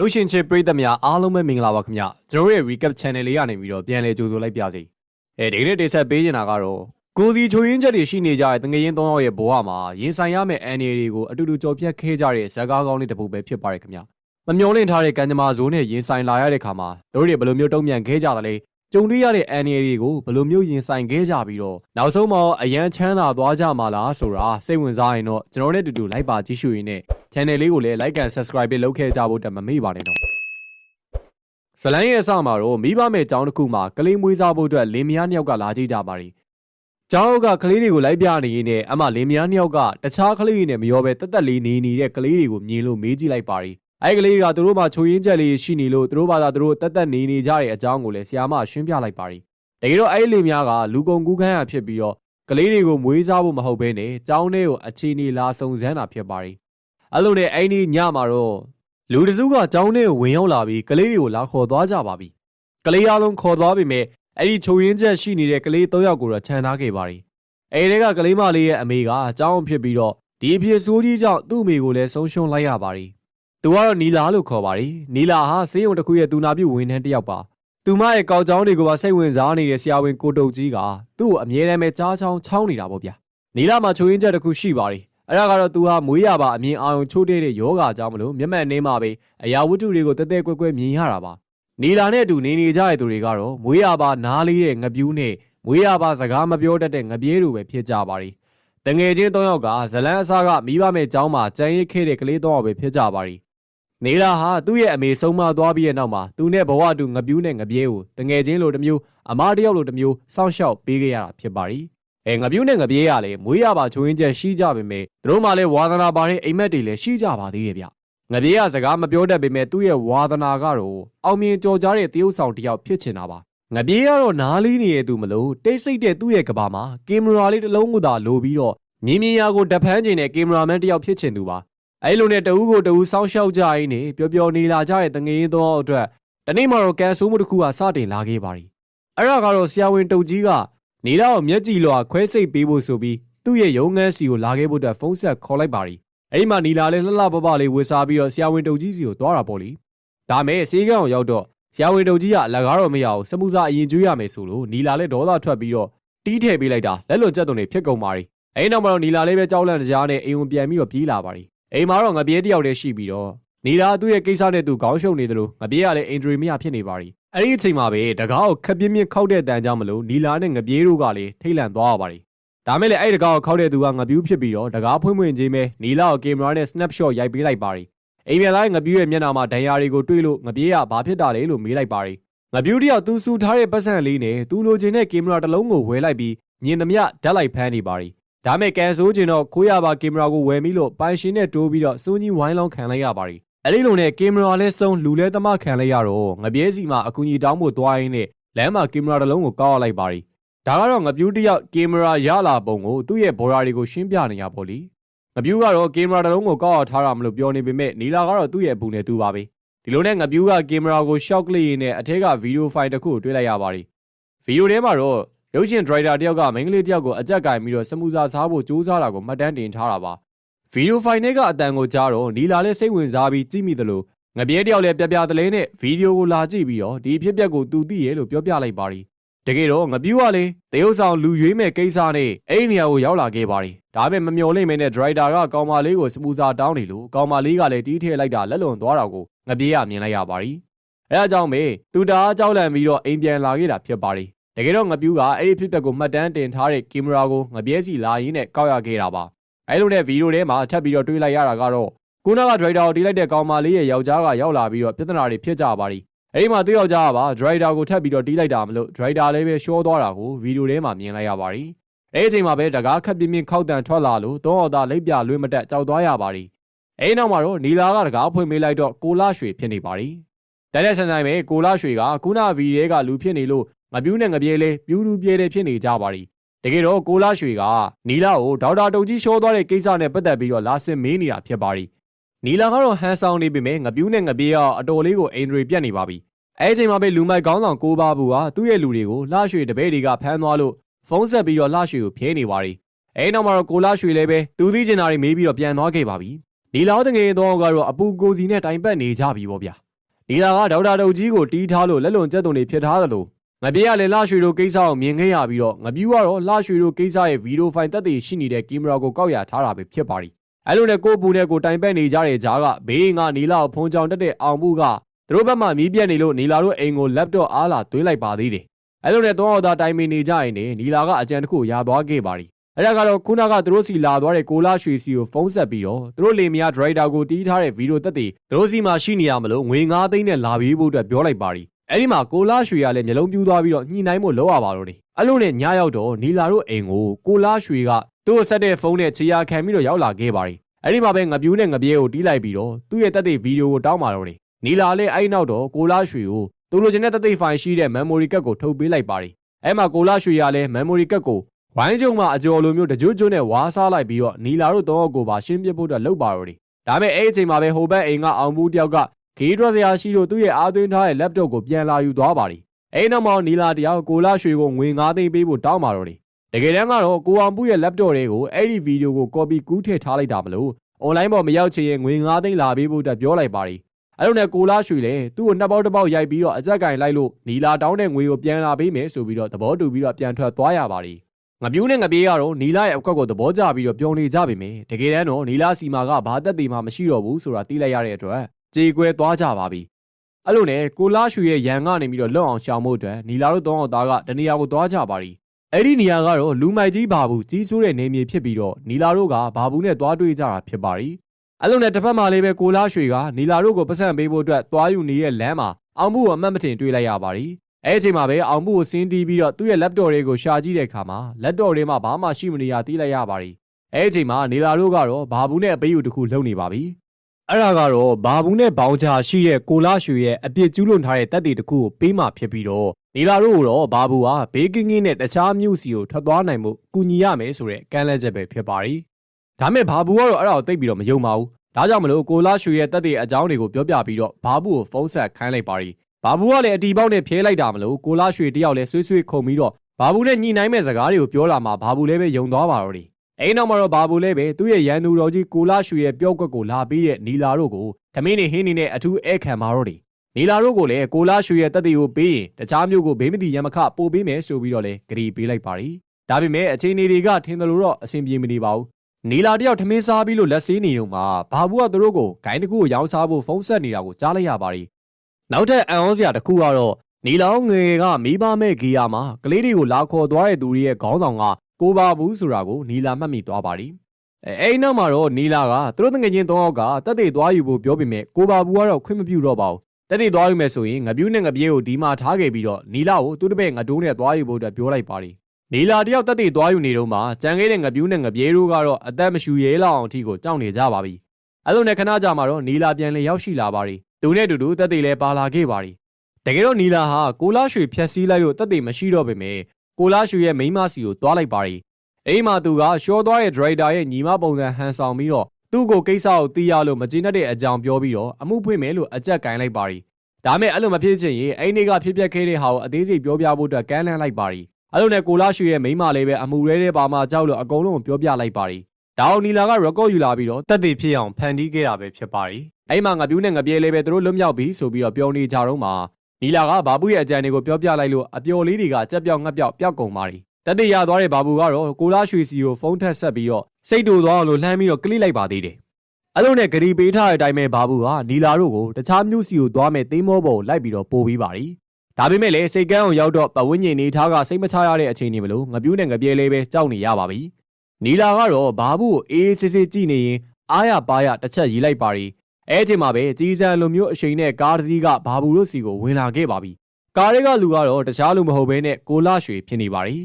ရုပ်ရှင်ချစ်ပရိသတ်များအားလုံးပဲမင်္ဂလာပါခင်ဗျကျွန်တော်တို့ရဲ့ recap channel လေးကနေပြီးတော့ပြန်လည်ကြိုဆိုလိုက်ပါစီအဲဒီနေ့တင်ဆက်ပေးချင်တာကတော့ကိုစီချိုရင်းချက်တွေရှိနေကြတဲ့တငယ်ရင်၃ယောက်ရဲ့ဘဝမှာရင်ဆိုင်ရမယ့်အန်ရီတွေကိုအတူတူကြော်ပြတ်ခဲ့ကြတဲ့ဇာတ်ကားကောင်းလေးတစ်ပုဒ်ပဲဖြစ်ပါတယ်ခင်ဗျမမျောလင့်ထားတဲ့ကံကြမ္မာဇိုးနဲ့ရင်ဆိုင်လာရတဲ့ခါမှာတို့တွေဘယ်လိုမျိုးတုံ့ပြန်ခဲ့ကြသလဲ ကြုံတွေ့ရတဲ့အန်ရီတွေကိုဘယ်လိုမျိုးရင်ဆိုင်ခဲ့ကြပြီးတော့နောက်ဆုံးမှာအရန်ချမ်းသာသွားကြမှာလားဆိုတာစိတ်ဝင်စားရင်တော့ကျွန်တော်နဲ့အတူတူလိုက်ပါကြည့်ရှုရင်းနဲ့ channel လေးကိုလည်း like and subscribe လုပ်ခဲ့ကြဖို့တမမေ့ပါနဲ့တော့ဇလန်းရဲ့အစမှာတော့မိဘမဲ့ចောင်းတစ်ခုမှာကလေးမွေးစားဖို့အတွက်လင်းမယားနှစ်ယောက်ကလာကြည့်ကြပါရီ။ကျောင်းကကလေးတွေကိုလိုက်ပြနေရင်းနဲ့အမလင်းမယားနှစ်ယောက်ကတခြားကလေးတွေနဲ့မရောပဲတက်တက်လေးနေနေတဲ့ကလေးတွေကိုမြင်လို့မေးကြည့်လိုက်ပါရီ။ အဲဒီကလေးတွေကသူတို့မှချိုရင်းချက်လေးရှိနေလို့သူတို့ဘာသာသူတို့တက်တက်နေနေကြတဲ့အကြောင်းကိုလည်းဆရာမရှင်းပြလိုက်ပါရီ။တကယ်တော့အဲဒီလင်းမယားကလူကုန်ကူးခန်းရဖြစ်ပြီးတော့ကလေးတွေကိုမွေးစားဖို့မဟုတ်ဘဲနဲ့ကျောင်းထဲကိုအခြေအနေလာစုံစမ်းတာဖြစ်ပါရီ။အဲ့လိုနဲ့အဲ့ဒီညမှာတော့လူတစုကကျောင်းထဲကိုဝင်ရောက်လာပြီးကလေးတွေကိုလာခေါ်သွားကြပါပြီကလေးအလုံးခေါ်သွားပြီမဲ့အဲ့ဒီချုပ်ရင်းချက်ရှိနေတဲ့ကလေး၃ယောက်ကိုတော့ခြံထားခဲ့ပါရီအဲ့ဒီကကလေးမလေးရဲ့အမေကအကြောင်းဖြစ်ပြီးတော့ဒီအဖြစ်ဆိုးကြီးကြောင့်သူ့အမေကိုလည်းဆုံးရှုံးလိုက်ရပါရီ သူကတော့နီလာလို့ခေါ်ပါရီနီလာဟာစေးရုံတစ်ခုရဲ့သူနာပြုဝန်ထမ်းတစ်ယောက်ပါသူမရဲ့ကောက်ချောင်းတွေကိုပါစိတ်ဝင်စားနေတဲ့ဆရာဝန်ကိုတုတ်ကြီးကသူ့ကိုအမြဲတမ်းပဲကြားချောင်းချောင်းနေတာပေါ့ဗျာနီလာမှာချုပ်ရင်းချက်တစ်ခုရှိပါရီအဲ့ဒါကတော့သူဟာမွေးရပါအမြင်အာရုံချိုးတဲ့ယောဂါကြောင့်မလို့မျက်မှန်နေမှာပဲအရာဝတ္ထုတွေကိုတဲတဲကွဲကွဲမြင်ရတာပါနီလာနဲ့အတူနေနေကြတဲ့သူတွေကတော့မွေးရပါနားလေးတဲ့ငပြူးနဲ့မွေးရပါစကားမပြောတတ်တဲ့ငပြေးလိုပဲဖြစ်ကြပါရီတငယ်ချင်း၃ယောက်ကဇလန်းအစားကမိဘမဲ့ကျောင်းမှာကြံရိတ်ခဲ့တဲ့ကလေး၃ယောက်ပဲဖြစ်ကြပါရီ နေလာဟာသူ့ရဲ့အမေဆုံးမသွားပြီးတဲ့နောက်မှာသူနဲ့ဘဝတူငပြူးနဲ့ငပြေးကိုတငယ်ချင်းလိုတစ်မျိုးအမတယောက်လိုတစ်မျိုးစောင့်ရှောက်ပေးခဲ့ရတာဖြစ်ပါရီအဲငပြူးနဲ့ငပြေးရလေမွေးရပါချိုးရင်းချက်ရှိကြပေမဲ့သူတို့မှလည်းဝါသနာပါတဲ့အိမ်မက်တွေလည်းရှိကြပါသေးတယ်ဗျငပြေးရစကားမပြောတတ်ပေမဲ့သူ့ရဲ့ဝါသနာကတော့အောင်မြင်ကြော်ကြားတဲ့တရုပ်ဆောင်တစ်ယောက်ဖြစ်ချင်တာပါငပြေးကတော့နားလေးနေတဲ့သူမလို့တိတ်ဆိတ်တဲ့သူ့ရဲ့ကဘာမှာကင်မရာလေးတစ်လုံးကိုသာလိုပြီးတော့မြင်းမြင်းရာကိုတဖန်းကျင်တဲ့ကင်မရာမန်တစ်ယောက်ဖြစ်ချင်သူပါ အဲလိုနဲ့တဦးကိုတဦးစောင်းရှောက်ကြရင်းနဲ့ပျော်ပျော်နေလာကြတဲ့တငယ်သောအတွက်တနေ့မှတော့ကန်ဆိုးမှုတစ်ခုကစတင်လာခဲ့ပါရီအဲ့ဒါကတော့ဆရာဝန်တုတ်ကြီးကနေတော့မျက်ကြည်လွာခွဲစိတ်ပေးဖို့ဆိုပြီးသူ့ရဲ့ရုံငန်းစီကိုလာခဲ့ဖို့အတွက်ဖုန်းဆက်ခေါ်လိုက်ပါရီအဲ့ဒီမှာနီလာလေးလှလှပပလေးဝေစားပြီးတော့ဆရာဝန်တုတ်ကြီးစီကိုသွားတာပေါ့လေဒါမဲ့စေးကန်းကိုရောက်တော့ဆရာဝန်တုတ်ကြီးကအလကားတော့မရအောင်စမှုစားအရင်ကျွေးရမယ်ဆိုလို့နီလာလေးဒေါသထွက်ပြီးတော့တီးထည့်ပေးလိုက်တာလက်လွန်ကျက်သွန်တွေဖြစ်ကုန်ပါရီအဲ့နောက်မှာတော့နီလာလေးပဲကြောက်လန့်ကြားနဲ့အိမ်ဝင်ပြန်ပြီးတော့ပြေးလာပါရီ အိမ်မှာတော့ငပြေးတယောက်တည်းရှိပြီးတော့နီလာသူ့ရဲ့ကိစ္စနဲ့သူခေါင်းရှုပ်နေတယ်လို့ငပြေးကလည်းအင်ဒရီမရဖြစ်နေပါရီအဲ့ဒီအချိန်မှာပဲတကားကိုခက်ပြင်းပြင်းခောက်တဲ့တန်ကြောင့်မလို့နီလာနဲ့ငပြေးတို့ကလည်းထိတ်လန့်သွားရပါရီဒါမဲ့လည်းအဲ့ဒီတကားကိုခောက်တဲ့သူကငပြူးဖြစ်ပြီးတော့တကားဖွင့်ဖွင့်ချင်းပဲနီလာကိုကင်မရာနဲ့ snapshot ရိုက်ပေးလိုက်ပါရီအိမ်ပြန်လာငပြူးရဲ့မျက်နှာမှာဒဏ်ရာတွေကိုတွေ့လို့ငပြေးကဘာဖြစ်တာလဲလို့မေးလိုက်ပါရီငပြူးတယောက်သူစူထားတဲ့ပတ်စံလေးနဲ့သူလိုချင်တဲ့ကင်မရာတစ်လုံးကိုဝယ်လိုက်ပြီးမြင်သမျှဓာတ်လိုက်ဖမ်းနေပါရီ ဒါမဲ့ကန်ဆိုးကျင်တော့ခိုးရပါကင်မရာကိုဝယ်ပြီးလို့ပိုင်ရှင်နဲ့တိုးပြီးတော့စူးကြီးဝိုင်းလောင်းခံလိုက်ရပါရီအဲ့ဒီလိုနဲ့ကင်မရာလဲစုံလူလဲသမားခံလိုက်ရတော့ငပြဲစီမှာအကူကြီးတောင်းဖို့သွားရင်းနဲ့လမ်းမှာကင်မရာတစ်လုံးကိုကောက်ရလိုက်ပါရီဒါကတော့ငပြူးတယောက်ကင်မရာရလာပုံကိုသူ့ရဲ့ဘော်ရာတွေကိုရှင်းပြနေရပေါ့လीငပြူးကတော့ကင်မရာတစ်လုံးကိုကောက်ရထားတာမလို့ပြောနေပေမဲ့နီလာကတော့သူ့ရဲ့အပူနဲ့တူပါပဲဒီလိုနဲ့ငပြူးကကင်မရာကိုရှော့ကလေးရင်းနဲ့အထက်ကဗီဒီယိုဖိုင်တစ်ခုကိုတွေ့လိုက်ရပါရီဗီဒီယိုထဲမှာတော့ ရုပ်ရှင်ဒရိုက်တာတယောက်ကမိန်းကလေးတယောက်ကိုအကြက်ကင်ပြီးတော့စမှုစာစားဖို့ကြိုးစားတာကိုမှတ်တမ်းတင်ထားတာပါဗီဒီယိုဖိုင်ထဲကအတန်ကိုကြားတော့နီလာလည်းစိတ်ဝင်စားပြီးကြည့်မိသလိုငပြဲတယောက်လည်းပြပြတလဲနဲ့ဗီဒီယိုကိုလာကြည့်ပြီးတော့ဒီဖြစ်ပျက်ကိုသူသိရလို့ပြောပြလိုက်ပါရီတကယ်တော့ငပြူးကလေတရုတ်ဆောင်လူရွေးမဲ့ကိစ္စနဲ့အဲ့ဒီနေရာကိုရောက်လာခဲ့ပါရီဒါပေမဲ့မမျော်လင့်မင်းနဲ့ဒရိုက်တာကကောင်မလေးကိုစပူစာတောင်းနေလို့ကောင်မလေးကလည်းတီးထည့်လိုက်တာလက်လွန်သွားတာကိုငပြေးကမြင်လိုက်ရပါရီအဲအကြောင်းပဲသူတအားကြောက်လန့်ပြီးတော့အိမ်ပြန်လာခဲ့တာဖြစ်ပါရီ တကယ်တော့ငပြူးကအဲ့ဒီဖြစ်ပျက်ကိုမှတ်တမ်းတင်ထားတဲ့ကင်မရာကိုငပြဲစီလာရင်းနဲ့ကောက်ရခဲ့တာပါအဲ့လိုနဲ့ဗီဒီယိုထဲမှာထပ်ပြီးတော့တွေးလိုက်ရတာကတော့ကိုနာကဒရိုက်တာကိုတီးလိုက်တဲ့ကောင်မလေးရဲ့ယောက်ျားကရောက်လာပြီးတော့ပြဿနာတွေဖြစ်ကြပါရီအဲ့ဒီမှာသူ့ယောက်ျားကပါဒရိုက်တာကိုထပ်ပြီးတော့တီးလိုက်တာမလို့ဒရိုက်တာလည်းပဲရှောသွားတာကိုဗီဒီယိုထဲမှာမြင်လိုက်ရပါရီအဲ့ဒီအချိန်မှာပဲတကားခက်ပြင်းပြင်းခောက်တန်ထွက်လာလို့တောအောင်သားလိပ်ပြလွှဲမတက်ကြောက်သွားရပါရီအဲ့နောက်မှာတော့နီလာကတကားဖွင့်ပေးလိုက်တော့ကိုလာရွှေဖြစ်နေပါရီတတဲ့ဆန်ဆိုင်ပဲကိုလာရွှေကကုနာဗီရဲကလူဖြစ်နေလို့ ငပြူးနဲ့ငပြေးလေးပြူးလူပြဲတဲ့ဖြစ်နေကြပါရီတကယ်တော့ကိုလာရွှေကနီလာကိုဒေါက်တာတုတ်ကြီးရှောသွားတဲ့ကိစ္စနဲ့ပတ်သက်ပြီးတော့လာဆင်မေးနေတာဖြစ်ပါရီနီလာကတော့ဟန်ဆောင်နေပြီမဲ့ငပြူးနဲ့ငပြေးကအတော်လေးကိုအင်ဒရီပြတ်နေပါပြီအဲအချိန်မှာပဲလူမိုက်ကောင်းဆောင်ကိုပါဘူးဟာသူ့ရဲ့လူတွေကိုလှရွှေတပည့်တွေကဖမ်းသွားလို့ဖုန်းဆက်ပြီးတော့လှရွှေကိုဖျဲနေပါရီအဲနောက်မှာတော့ကိုလှရွှေလည်းပဲသူသိချင်တာတွေမေးပြီးတော့ပြန်သွားခဲ့ပါပြီနီလာတငယ်တော့ကတော့အပူကိုစီနဲ့တိုင်ပတ်နေကြပြီပေါ့ဗျာနီလာကဒေါက်တာတုတ်ကြီးကိုတီးထားလို့လက်လွန်ကျက်သွန်တွေဖြစ်ထားသလို ငပြေးကလည်းလှရွှေတို့ကိစ္စကိုမြင်ခဲ့ရပြီးတော့ငပြူကတော့လှရွှေတို့ကိစ္စရဲ့ဗီဒီယိုဖိုင်တက်တည်ရှိနေတဲ့ကင်မရာကိုကောက်ရထားတာပဲဖြစ်ပါရီအဲ့လိုနဲ့ကိုပူနဲ့ကိုတိုင်ပတ်နေကြတဲ့ကြားကဘေးငါနီလာကိုဖုံးချောင်တက်တဲ့အောင်မှုကသူတို့ဘက်မှမီးပြက်နေလို့နီလာတို့အိမ်ကို laptop အားလာသွင်းလိုက်ပါသေးတယ်အဲ့လိုနဲ့တော့အောင်သာတိုင်ပင်နေကြရင်နေနီလာကအကြံတစ်ခုရသွားခဲ့ပါရီအဲ့ဒါကတော့ခုနကသူတို့စီလာသွားတဲ့ကိုလာရွှေစီကိုဖုန်းဆက်ပြီးတော့သူတို့လေမယားဒရိုက်တာကိုတီးထားတဲ့ဗီဒီယိုတက်တည်သူတို့စီမှာရှိနေရမလို့ငွေ9သိန်းနဲ့လာပြီးဖို့အတွက်ပြောလိုက်ပါရီ အဲ့ဒီမှာကိုလာရွှေကလည်းမျိုးလုံးပြူးသွားပြီးတော့ညှိနှိုင်းဖို့လောက်ရပါတော့တယ်အဲ့လိုနဲ့ညရောက်တော့နီလာတို့အိမ်ကိုကိုလာရွှေကသူ့ကိုဆက်တဲ့ဖုန်းနဲ့ခြေရာခံပြီးတော့ရောက်လာခဲ့ပါရီအဲ့ဒီမှာပဲငပြူးနဲ့ငပြေးကိုတီးလိုက်ပြီးတော့သူ့ရဲ့တက်တဲ့ဗီဒီယိုကိုတောင်းပါတော့တယ်နီလာလည်းအဲ့နောက်တော့ကိုလာရွှေကိုသူလိုချင်တဲ့တက်တဲ့ဖိုင်ရှိတဲ့ memory card ကိုထုတ်ပေးလိုက်ပါရီအဲ့မှာကိုလာရွှေကလည်း memory card ကိုဝိုင်းကျုံမှာအကျော်လိုမျိုးတကြွကျွနဲ့ဝါးစားလိုက်ပြီးတော့နီလာတို့သုံးယောက်ကိုပါရှင်းပြဖို့အတွက်လှုပ်ပါတော့တယ်ဒါပေမဲ့အဲ့အချိန်မှာပဲဟိုဘက်အိမ်ကအောင်ဘူးတယောက်က ဂေးဒရစရာရှိလို့သူ့ရဲ့အားသွင်းထားတဲ့ laptop ကိုပြန်လာယူသွားပါရီအဲ့နောက်မှာနီလာတယောက်ကိုလာရွှေကိုငွေ9သိန်းပေးဖို့တောင်းပါတော့တယ်တကယ်တမ်းကတော့ကိုအောင်ဘူးရဲ့ laptop တွေကိုအဲ့ဒီဗီဒီယိုကို copy ကူးထည့်ထားလိုက်တာမလို့ online ပေါ်မရောက်ချင်ရင်ငွေ9သိန်းလာပေးဖို့အတွက်ပြောလိုက်ပါရီအဲ့လိုနဲ့ကိုလာရွှေလည်းသူ့ကိုနှစ်ပေါက်တစ်ပေါက်ရိုက်ပြီးတော့အကြက်ကင်လိုက်လို့နီလာတောင်းတဲ့ငွေကိုပြန်လာပေးမယ်ဆိုပြီးတော့သဘောတူပြီးတော့ပြန်ထွက်သွားရပါရီငပြူးနဲ့ငပြေးကတော့နီလာရဲ့အကွက်ကိုသဘောကျပြီးတော့ပြောနေကြပြီမယ်တကယ်တမ်းတော့နီလာစီမာကဘာသက်သေမှမရှိတော့ဘူးဆိုတာသိလိုက်ရတဲ့အတွက် ကြေကွဲသွားကြပါပြီအဲ့လိုနဲ့ကိုလာရွှေရဲ့ရန်ကနေပြီးတော့လွတ်အောင်ရှောင်ဖို့အတွက်နီလာတို့တောင်းအောင်သားကတနေရာကိုသွားကြပါရီအဲ့ဒီနေရာကတော့လူမိုက်ကြီးဘာဘူးကြီးစိုးတဲ့နေမြေဖြစ်ပြီးတော့နီလာတို့ကဘာဘူးနဲ့သွားတွေ့ကြတာဖြစ်ပါရီအဲ့လိုနဲ့တစ်ဖက်မှာလေးပဲကိုလာရွှေကနီလာတို့ကိုပတ်စံပေးဖို့အတွက်သွားယူနေတဲ့လမ်းမှာအောင်မှုကိုအမှတ်မတင်တွေ့လိုက်ရပါရီအဲ့အချိန်မှာပဲအောင်မှုကိုစင်းတီးပြီးတော့သူ့ရဲ့ laptop တွေကိုရှာကြည့်တဲ့အခါမှာ laptop တွေမှာဘာမှရှိမနေရတီးလိုက်ရပါရီအဲ့အချိန်မှာနေလာတို့ကတော့ဘာဘူးနဲ့အပေးယူတစ်ခုလုပ်နေပါပြီ အဲ့ဒါကတော့ဘာဘူးနဲ့ဘောင်ချာရှိတဲ့ကိုလာရွှေရဲ့အပြစ်ကျူးလွန်ထားတဲ့တပ်တွေတစ်ခုကိုပေးမှဖြစ်ပြီးတော့နေလာတို့ကတော့ဘာဘူးဟာဘေးကင်းကင်းနဲ့တခြားမြို့စီကိုထွက်သွားနိုင်မှုကူညီရမယ်ဆိုတဲ့ကမ်းလှမ်းချက်ပဲဖြစ်ပါရီဒါမဲ့ဘာဘူးကတော့အဲ့ဒါကိုသိပ်ပြီးတော့မယုံပါဘူးဒါကြောင့်မလို့ကိုလာရွှေရဲ့တက်တဲ့အကြောင်းတွေကိုပြောပြပြီးတော့ဘာဘူးကိုဖုန်းဆက်ခိုင်းလိုက်ပါရီဘာဘူးကလည်းအတီပေါက်နဲ့ဖျဲလိုက်တာမလို့ကိုလာရွှေတယောက်လည်းဆွေးဆွေးခုံပြီးတော့ဘာဘူးနဲ့ညှိနှိုင်းမဲ့စကားတွေကိုပြောလာမှဘာဘူးလည်းပဲယုံသွားပါတော့တယ် အဲ့နောက်မှာတော့ဘာဘူးလည်းပဲသူ့ရဲ့ရန်သူတော်ကြီးကိုလာရွှေရဲ့ပြောကွက်ကိုလာပြီးတဲ့နီလာတို့ကိုဓမင်းနေဟင်းနေနဲ့အထူးဧခံပါတော့တယ်နီလာတို့ကိုလည်းကိုလာရွှေရဲ့တက်တီကိုပေးရင်တခြားမျိုးကိုဘေးမတိရမခပို့ပေးမယ်ဆိုပြီးတော့လည်းဂရီပေးလိုက်ပါရီဒါပေမဲ့အခြေအနေတွေကထင်တယ်လို့တော့အဆင်ပြေမနေပါဘူးနီလာတယောက်ထမင်းစားပြီးလို့လက်ဆေးနေတော့မှဘာဘူးကသူတို့ကိုဂိုင်းတစ်ခုကိုရောင်းစားဖို့ဖုန်းဆက်နေတာကိုကြားလိုက်ရပါရီနောက်ထပ်အံ့ဩစရာတစ်ခုကတော့နီလောင်ငယ်ကမိဘမဲ့ဂီယာမှာကလေးတွေကိုလာခေါ်သွားတဲ့သူတွေရဲ့ခေါင်းဆောင်က ကိုပါဘူးဆိုတာကိုနီလာမှတ်မိသွားပါရီအဲအဲ့နောက်မှာတော့နီလာကသူတို့ငွေချင်း၃ယောက်ကတက်သေးသွားယူဖို့ပြောပေမဲ့ကိုပါဘူးကတော့ခွင့်မပြုတော့ပါဘူးတက်သေးသွားယူမယ်ဆိုရင်ငပြူးနဲ့ငပြေးကိုဒီမှာထားခဲ့ပြီးတော့နီလာကိုသူ့တပည့်ငတိုးနဲ့သွားယူဖို့အတွက်ပြောလိုက်ပါရီနီလာတယောက်တက်သေးသွားယူနေတော့မှကြံခဲ့တဲ့ငပြူးနဲ့ငပြေးတို့ကတော့အသက်မရှူရဲလောက်အောင်အထိကိုကြောက်နေကြပါပြီအဲ့လိုနဲ့ခဏကြာမှာတော့နီလာပြန်လေရောက်ရှိလာပါရီသူနဲ့တူတူတက်သေးလဲပါလာခဲ့ပါရီတကယ်တော့နီလာဟာကိုလာရွှေဖြက်စီးလိုက်လို့တက်သေးမရှိတော့ပေမဲ့ ကိုလာရွှေရဲ့မိန်းမစီကိုတွားလိုက်ပါရီအဲ့ဒီမှာသူကရှော့သွားတဲ့ဒရိုက်တာရဲ့ညီမပုံစံဟန်ဆောင်ပြီးတော့သူ့ကိုကိစ္စကိုသိရလို့မကျေနပ်တဲ့အကြောင်းပြောပြီးတော့အမှုဖွင့်မယ်လို့အကြက်ကင်လိုက်ပါရီဒါမဲ့အဲ့လိုမဖြစ်ချင်ရင်အဲ့ဒီကဖြစ်ပျက်ခဲ့တဲ့ဟာကိုအသေးစိတ်ပြောပြဖို့အတွက်ကမ်းလှမ်းလိုက်ပါရီအဲ့လိုနဲ့ကိုလာရွှေရဲ့မိန်းမလေးပဲအမှုရဲတဲ့ပါမှာကြောက်လို့အကုန်လုံးပြောပြလိုက်ပါရီဒါအောင်နီလာက record ယူလာပြီးတော့တက်သေးဖြစ်အောင်ဖန်တီးခဲ့တာပဲဖြစ်ပါရီအဲ့မှာငပြူးနဲ့ငပြဲလေးပဲသူတို့လွတ်မြောက်ပြီဆိုပြီးတော့ပြောနေကြတော့မှ နီလာကဘာဘူးရဲ့အကြံတွေကိုပြောပြလိုက်လို့အပျော်လေးတွေကကြက်ပြောက်ငှက်ပြောက်ပျောက်ကုန်ပါရီတက်သေးရသွားတဲ့ဘာဘူးကတော့ကိုလာရွှေစီကိုဖုန်းထက်ဆက်ပြီးတော့စိတ်တူသွားအောင်လို့လှမ်းပြီးတော့ကလိလိုက်ပါသေးတယ်အဲ့လိုနဲ့ဂရီပေးထားတဲ့အတိုင်းပဲဘာဘူးကနီလာတို့ကိုတခြားမျိုးစီကိုသွားမဲ့သိမ်းမောပေါ်ကိုလိုက်ပြီးတော့ပို့ပြီးပါရီဒါပေမဲ့လည်းစိတ်ကန်းအောင်ရောက်တော့ပဝင်းညင်နေထားကစိတ်မချရတဲ့အခြေအနေမလို့ငပြူးနဲ့ငပြဲလေးပဲကြောက်နေရပါပြီနီလာကတော့ဘာဘူးကိုအေးအေးဆေးဆေးကြည့်နေရင်အားရပါရတစ်ချက်ရီလိုက်ပါရီ အဲအချိန်မှာပဲကြီးစံလိုမျိုးအရှိန်နဲ့ကားတစ်စီးကဘာဘူးတို့စီကိုဝင်လာခဲ့ပါပြီကားတွေကလူကတော့တခြားလူမဟုတ်ဘဲနဲ့ကိုလာရွှေဖြစ်နေပါရီ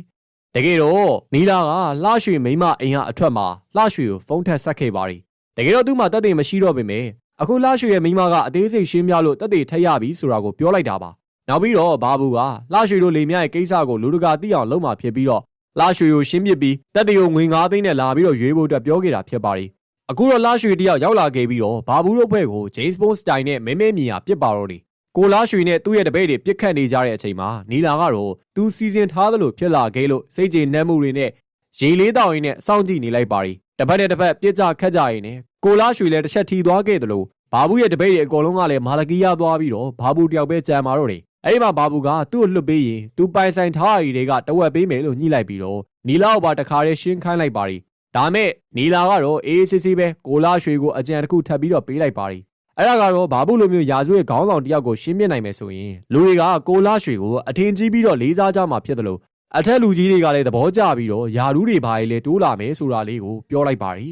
တကယ်တော့နီလာကလှရွှေမိမအိမ်ဟာအထွက်မှာလှရွှေကိုဖုန်းထက်ဆက်ခဲ့ပါရီတကယ်တော့သူ့မှာတက်တဲ့မရှိတော့ပေမဲ့အခုလှရွှေရဲ့မိမကအသေးစိတ်ရှင်းပြလို့တက်တဲ့ထက်ရပြီဆိုတာကိုပြောလိုက်တာပါနောက်ပြီးတော့ဘာဘူးကလှရွှေတို့လေမြရဲ့ကိစ္စကိုလူတကာသိအောင်လုပ်မှဖြစ်ပြီးတော့လှရွှေကိုရှင်းပြပြီးတက်တဲ့ကိုငွေ9သိန်းနဲ့လာပြီးတော့ရွေးဖို့အတွက်ပြောခဲ့တာဖြစ်ပါရီ အခုတော့လှရွှေတယောက်ရောက်လာခဲ့ပြီးတော့ဘာဘူးတို့ဖွဲ့ကို James Bond style နဲ့မဲမဲမြင်ရပြစ်ပါတော့တယ်ကိုလားရွှေနဲ့သူ့ရဲ့တပည့်တွေပြစ်ခတ်နေကြတဲ့အချိန်မှာနီလာကတော့သူစီစဉ်ထားသလိုဖြစ်လာခဲ့လို့စိတ်ကြေနပ်မှုတွေနဲ့ရေလေးတောင်ရင်းနဲ့စောင့်ကြည့်နေလိုက်ပါရီတစ်ဖက်နဲ့တစ်ဖက်ပြစ်ကြခတ်ကြရင်းနဲ့ကိုလားရွှေလည်းတစ်ချက်ထီသွားခဲ့သလိုဘာဘူးရဲ့တပည့်တွေအကုန်လုံးကလည်းမာလကီယာသွားပြီးတော့ဘာဘူးတယောက်ပဲကြံမာတော့တယ်အဲ့ဒီမှာဘာဘူးကသူ့ကိုလွတ်ပေးရင်သူပိုင်ဆိုင်ထားရည်တွေကတဝက်ပေးမယ်လို့ညှိလိုက်ပြီးတော့နီလာကိုပါတခါတည်းရှင်းခိုင်းလိုက်ပါရီ ဒါမဲ့နီလာကတော့အေးအေးဆေးဆေးပဲကိုလာရွှေကိုအကြံတစ်ခုထပ်ပြီးတော့ပေးလိုက်ပါရီအဲ့ဒါကတော့ဘာဘူးလိုမျိုးယာစုရဲ့ခေါင်းဆောင်တယောက်ကိုရှင်းပြနိုင်မယ်ဆိုရင်လူတွေကကိုလာရွှေကိုအထင်ကြီးပြီးတော့လေးစားကြမှာဖြစ်တယ်လို့အထက်လူကြီးတွေကလည်းသဘောကျပြီးတော့ယာရူးတွေဘာတွေလဲတိုးလာမယ်ဆိုတာလေးကိုပြောလိုက်ပါရီ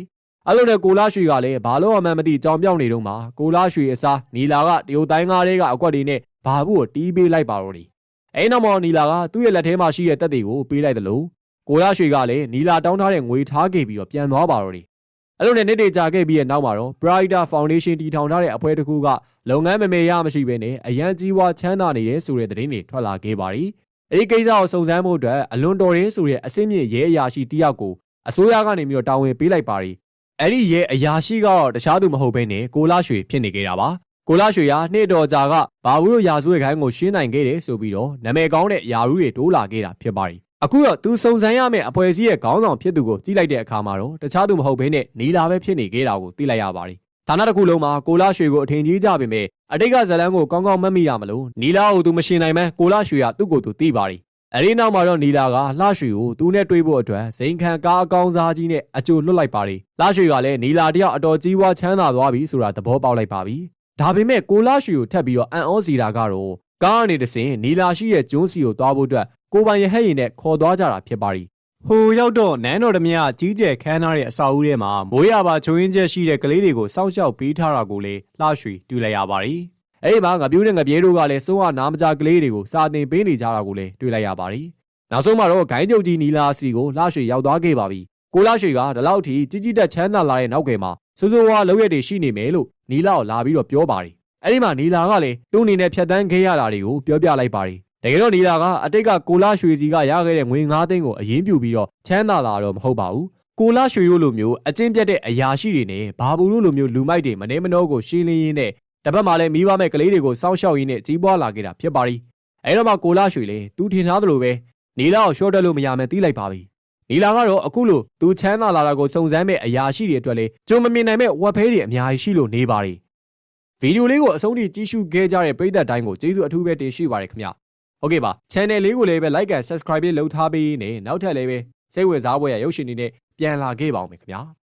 အဲ့လိုနဲ့ကိုလာရွှေကလည်းဘာလို့အမှန်မသိကြောင်ပြောင်းနေတော့မှကိုလာရွှေအစားနီလာကတရုတ်တိုင်းကားတွေကအကွက်တွေနဲ့ဘာဘူးကိုတီးပေးလိုက်ပါတော့တယ်အဲ့နောက်မှာနီလာကသူ့ရဲ့လက်ထဲမှာရှိတဲ့တက်တွေကိုပေးလိုက်တယ်လို့ ကိုလာရွှေကလည်းနီလာတောင်းထားတဲ့ငွေထားခဲ့ပြီးတော့ပြန်သွားပါတော့တယ်အဲ့လိုနဲ့နေ့တေကြာခဲ့ပြီးတဲ့နောက်မှာတော့ Brighter Foundation တည်ထောင်ထားတဲ့အဖွဲ့တစ်ခုကလုပ်ငန်းမမေရမရှိဘဲနဲ့အရန်ကြီးဝါချမ်းသာနေတဲ့ဆိုတဲ့သတင်းတွေထွက်လာခဲ့ပါရီအဲ့ဒီကိစ္စကိုစုံစမ်းမှုအတွက်အလွန်တော်ရင်းဆိုတဲ့အစိမ့်မြင့်ရဲအရာရှိတယောက်ကိုအစိုးရကနေပြီးတော့တာဝန်ပေးလိုက်ပါရီအဲ့ဒီရဲ့အရာရှိကတော့တခြားသူမဟုတ်ဘဲနဲ့ကိုလာရွှေဖြစ်နေကြတာပါကိုလာရွှေကနှစ်တော်ကြာကဘာဘူးတို့ရာဇဝတ်ခိုင်းကိုရှင်းနိုင်ခဲ့တယ်ဆိုပြီးတော့နာမည်ကောင်းတဲ့ယာရူးတွေတိုးလာခဲ့တာဖြစ်ပါတယ် အခုတော့သူစုံစမ်းရမယ့်အဖွဲ့အစည်းရဲ့ခေါင်းဆောင်ဖြစ်သူကိုကြည့်လိုက်တဲ့အခါမှာတော့တခြားသူမဟုတ်ဘဲနဲ့နီလာပဲဖြစ်နေခဲ့တာကိုသိလိုက်ရပါတယ်ဌာနတစ်ခုလုံးမှာကိုလာရွှေကိုအထင်ကြီးကြပေမဲ့အတိတ်ကဇလန်းကိုကောင်းကောင်းမတ်မိရမလို့နီလာကိုသူမရှင်းနိုင်မှန်းကိုလာရွှေကသူ့ကိုယ်သူသိပါတယ်အဲ့ဒီနောက်မှာတော့နီလာကလှရွှေကိုသူနဲ့တွေ့ဖို့အတွက်ဇိန်ခံကားအကောင်းစားကြီးနဲ့အကြိုလွတ်လိုက်ပါတယ်လှရွှေကလည်းနီလာတယောက်အတော်ကြီးဝါချမ်းသာသွားပြီဆိုတာသဘောပေါက်လိုက်ပါပြီဒါပေမဲ့ကိုလာရွှေကိုထပ်ပြီးတော့အန်ဩစီတာကတော့ကားကနေတဆင်နီလာရှိရဲ့ကျွန်းစီကိုသွားဖို့အတွက် ကိုပိုင်ရဟက်ရင်နဲ့ခေါ်သွားကြတာဖြစ်ပါရီဟိုရောက်တော့နန်းတော်ဓမြကြီးကျယ်ခမ်းနားတဲ့အဆောက်အဦထဲမှာမိုးရပါချိုးရင်းချက်ရှိတဲ့ကလေးတွေကိုစောင့်ရှောက်ပေးထားတာကိုလေလှရွှေတွေ့လိုက်ရပါရီအဲ့ဒီမှာငပြူးနဲ့ငပြဲတို့ကလည်းစိုးဝနာမကြကလေးတွေကိုစာတင်ပေးနေကြတာကိုလည်းတွေ့လိုက်ရပါရီနောက်ဆုံးမှာတော့ဂိုင်းကျုပ်ကြီးနီလာစီကိုလှရွှေရောက်သွားခဲ့ပါပြီကိုလှရွှေကဒီလောက်ထိကြီးကြီးတက်ချမ်းသာလာတဲ့နောက်ကွယ်မှာစိုးစိုးဝါးလောက်ရက်တွေရှိနေမယ်လို့နီလာကိုလာပြီးတော့ပြောပါရီအဲ့ဒီမှာနီလာကလည်းသူ့အနေနဲ့ဖြတ်တန်းခဲ့ရတာတွေကိုပြောပြလိုက်ပါရီ တကယ်တော့နီလာကအတိတ်ကကိုလာရွှေစီကရခဲ့တဲ့ငွေ9သိန်းကိုအရင်ပြူပြီးတော့ချမ်းသာလာတော့မဟုတ်ပါဘူးကိုလာရွှေရိုးလိုမျိုးအကျင့်ပြတ်တဲ့အရာရှိတွေနဲ့ဘာဘူးတို့လိုမျိုးလူမိုက်တွေမနေမနှောကိုရှင်းလင်းရင်းနဲ့တပတ်မှလည်းမိဘမဲ့ကလေးတွေကိုစောင့်ရှောက်ရင်းနဲ့ကြီးပွားလာခဲ့တာဖြစ်ပါရီအဲ့တော့မှကိုလာရွှေလေသူထင်ထားသလိုပဲနီလာကိုရှော့တက်လို့မရမယ်တီးလိုက်ပါပြီနီလာကတော့အခုလိုသူချမ်းသာလာတာကိုစုံစမ်းမဲ့အရာရှိတွေအတွက်လေကြုံမမြင်နိုင်မဲ့ဝက်ဖဲတွေအများကြီးရှိလို့နေပါရီဗီဒီယိုလေးကိုအဆုံးထိကြည့်ရှုခဲ့ကြတဲ့ပရိသတ်တိုင်းကိုကျေးဇူးအထူးပဲတင်ရှိပါရခင်ဗျာ ဟုတ်ကဲ့ပါ channel လေးကိုလည်းပဲ like and subscribe လေးလုပ်ထားပေးနေနောက်ထပ်လည်းပဲစိတ်ဝင်စားဖွယ်ရရုပ်ရှင်တွေနဲ့ပြန်လာခဲ့ပါအောင်မယ်ခင်ဗျာ